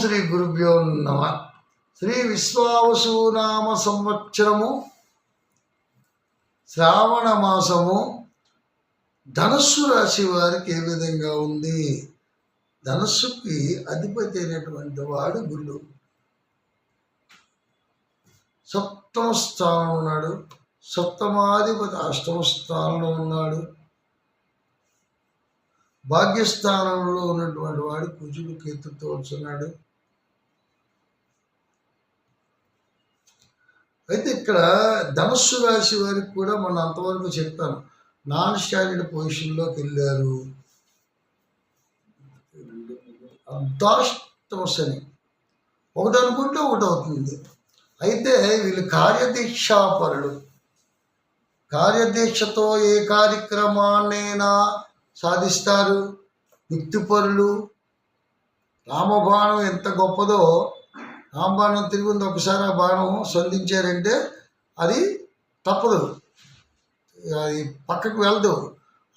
శ్రీ గురుభ్యో నమ. శ్రీ విశ్వావసునామ సంవత్సరము శ్రావణ మాసము ధనస్సు రాశి వారికి ఏ విధంగా ఉంది? ధనస్సుకి అధిపతి అయినటువంటి వాడు గురుడు. సప్తమ స్థానంలో ఉన్నాడు. సప్తమాధిపతి అష్టమ స్థానంలో ఉన్నాడు. భాగ్యస్థానంలో ఉన్నటువంటి వాడు కుజుడు కేతుతో వచ్చున్నాడు అయితే ఇక్కడ ధనుస్సు రాశి వారికి కూడా మనం అంతవరకు చెప్తాను. నాన్ స్టాండర్డ్ పొజిషన్లోకి వెళ్ళారు. అర్ధాష్టమ శని. ఒకటి అనుకుంటే ఒకటి అవుతుంది. అయితే వీళ్ళు కార్యదీక్షాపరుడు కార్యదీక్షతో ఏ కార్యక్రమాన్నైనా సాధిస్తారు. యుక్తిపరులు రామబాణం ఎంత గొప్పదో రామబాణం తిరిగి ఉంది ఒకసారి ఆ బాణం సంధించారంటే అది తప్పదు. అది పక్కకు వెళ్ళదు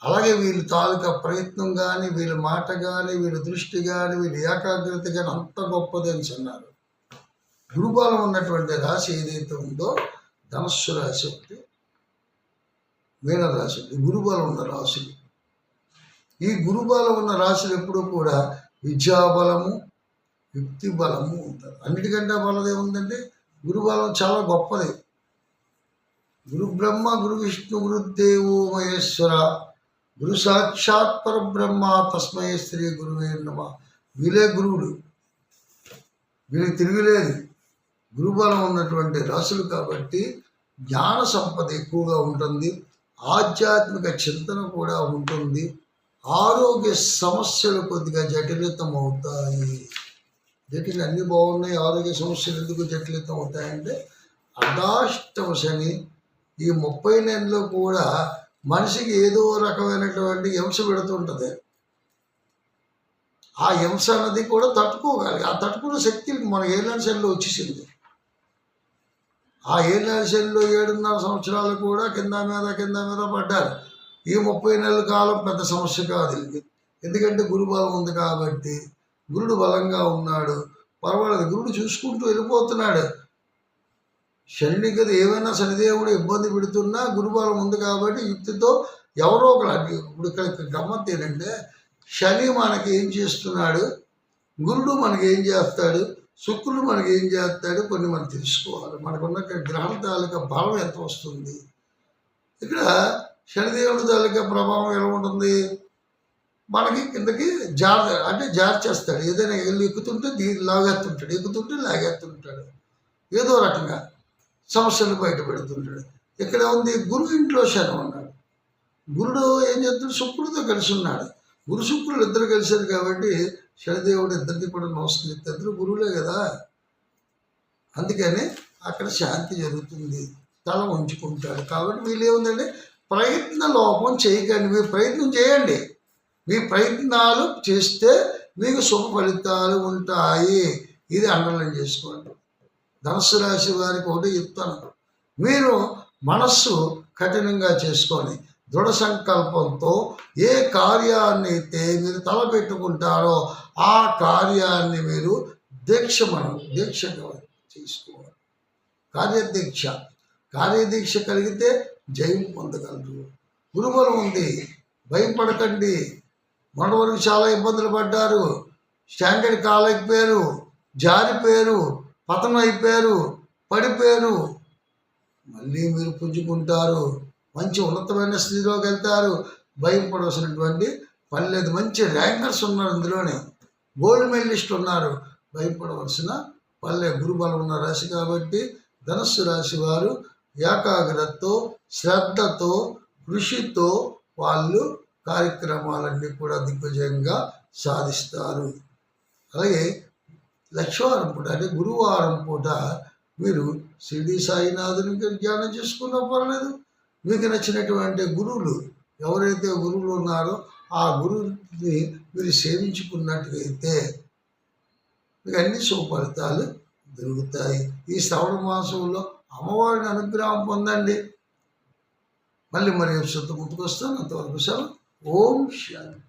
అలాగే వీళ్ళ తాలూకా ప్రయత్నం కానీ వీళ్ళ మాట కానీ వీళ్ళ దృష్టి కానీ వీళ్ళ ఏకాగ్రత కానీ అంత గొప్పది అని అన్నారు. గురుబలం ఉన్నటువంటి రాశి ఏదైతే ఉందో ధనస్సు రాశి ఒకటి మీన రాశి ఒకటి గురుబలం ఉన్న రాశులు ఈ గురుబలం ఉన్న రాశులు ఎప్పుడూ కూడా విద్యాబలము యుక్తి బలము ఉంటారు. అన్నిటికంటే బలది ఏముందంటే గురుబలం చాలా గొప్పది. గురు బ్రహ్మ గురు విష్ణు గురుదేవో మహేశ్వర గురు సాక్షాత్ పరబ్రహ్మ తస్మయ శ్రీ గురువే నమ. వీలే గురువులు. వీళ్ళకి తిరుగులేదు. గురుబలం ఉన్నటువంటి రాసులు కాబట్టి జ్ఞాన సంపద ఎక్కువగా ఉంటుంది. ఆధ్యాత్మిక చింతన కూడా ఉంటుంది. ఆరోగ్య సమస్యలు కొద్దిగా జటిలితం అవుతాయి జటిలు అన్ని బాగున్నాయి ఆరోగ్య సమస్యలు ఎందుకు జట్లితం అవుతాయంటే అర్ధాష్టమ శని ఈ ముప్పై నెలలో కూడా మనిషికి ఏదో రకమైనటువంటి హింస పెడుతుంటుంది. ఆ హింస అన్నది కూడా తట్టుకోగలి ఆ తట్టుకునే శక్తి మన ఏళ్ళ శైలిలో వచ్చేసింది. ఆ ఏళ్ళ శైలిలో ఏడున్నర సంవత్సరాలు కూడా కింద మీద కింద మీద పడ్డారు. ఈ ముప్పై నెలల కాలం పెద్ద సమస్య కాదు ఎందుకంటే గురుబలం ఉంది కాబట్టి గురుడు బలంగా ఉన్నాడు. పర్వాలేదు గురుడు చూసుకుంటూ వెళ్ళిపోతున్నాడు. శని కదా ఏమైనా శనిదేవుడు ఇబ్బంది పెడుతున్నా గురుబలం ఉంది కాబట్టి యుక్తితో ఎవరో ఒకటి ఇప్పుడు ఇక్కడ గమ్మత్ ఏంటంటే శని మనకి ఏం చేస్తున్నాడు? గురుడు మనకి ఏం చేస్తాడు? శుక్రుడు మనకి ఏం చేస్తాడు? కొన్ని మనం తెలుసుకోవాలి. మనకున్న గ్రహణ తాలూకా బలం ఎంత వస్తుంది? ఇక్కడ శనిదేవుడి తాలూకా ప్రభావం ఎలా ఉంటుంది? మనకి కిందకి జార్ అంటే జార్ చేస్తాడు. ఏదైనా వెళ్ళి ఎక్కుతుంటే లాగేస్తుంటాడు. ఎక్కుతుంటే లాగేస్తుంటాడు. ఏదో రకంగా సమస్యలు బయట పెడుతుంటాడు ఇక్కడ ఉంది గురువు ఇంట్లో శని ఉన్నాడు గురుడు ఏం చేస్తాడు? శుక్రుడితో కలిసి ఉన్నాడు. గురు శుక్రుడు ఇద్దరు కలిశారు కాబట్టి శనిదేవుడు ఇద్దరిని కూడా నమస్కరిస్తే ఇద్దరు గురువులే కదా. అందుకని అక్కడ శాంతి జరుగుతుంది. తల ఉంచుకుంటాడు కాబట్టి వీళ్ళు ఏముందంటే ప్రయత్న లోపం చేయకండి. మీరు ప్రయత్నం చేయండి. మీ ప్రయత్నాలు చేస్తే మీకు శుభ ఫలితాలు ఉంటాయి. ఇది అండర్లైన్ చేసుకోండి. ధనస్సు రాశి వారికి ఒకటి చెప్తాను. మీరు మనస్సు కఠినంగా చేసుకొని దృఢ సంకల్పంతో ఏ కార్యాన్ని అయితే మీరు తలపెట్టుకుంటారో ఆ కార్యాన్ని మీరు దీక్ష మనం దీక్షగా చేసుకోవాలి. కార్యదీక్ష. కార్యదీక్ష కలిగితే జయం పొందగలరు. గురుబలం ఉంది. భయపడకండి. మన చాలా ఇబ్బందులు పడ్డారు. స్టాండర్డ్ కాలేకపోయారు జారిపోయారు పతనం అయిపోయారు పడిపోయారు మళ్ళీ మీరు పుంజుకుంటారు. మంచి ఉన్నతమైన స్థితిలోకి వెళ్తారు. భయపడవలసినటువంటి పని లేదు. మంచి ర్యాంకర్స్ ఉన్నారు ఇందులోనే. గోల్డ్ మెడలిస్ట్ ఉన్నారు. భయపడవలసిన పల్లె గురుబలం ఉన్న రాశి కాబట్టి ధనస్సు రాశి వారు ఏకాగ్రతతో శ్రద్ధతో కృషితో వాళ్ళు కార్యక్రమాలన్నీ కూడా దిగ్విజయంగా సాధిస్తారు. అలాగే లక్షవారం పూట అంటే గురువారం పూట మీరు షిరిడి సాయినాథుని ధ్యానం చేసుకున్నా పర్లేదు. మీకు నచ్చినటువంటి గురువులు ఎవరైతే గురువులు ఉన్నారో ఆ గురువుని మీరు సేవించుకున్నట్లయితే మీకు అన్ని సుఫలితాలు దొరుకుతాయి. ఈ శ్రవణ మాసంలో అమ్మవారిని అనుగ్రహం పొందండి. మళ్ళీ మరి శుద్ధ ముందుకు వస్తాను అంతవరకు సెలవు. ఓం శాంతి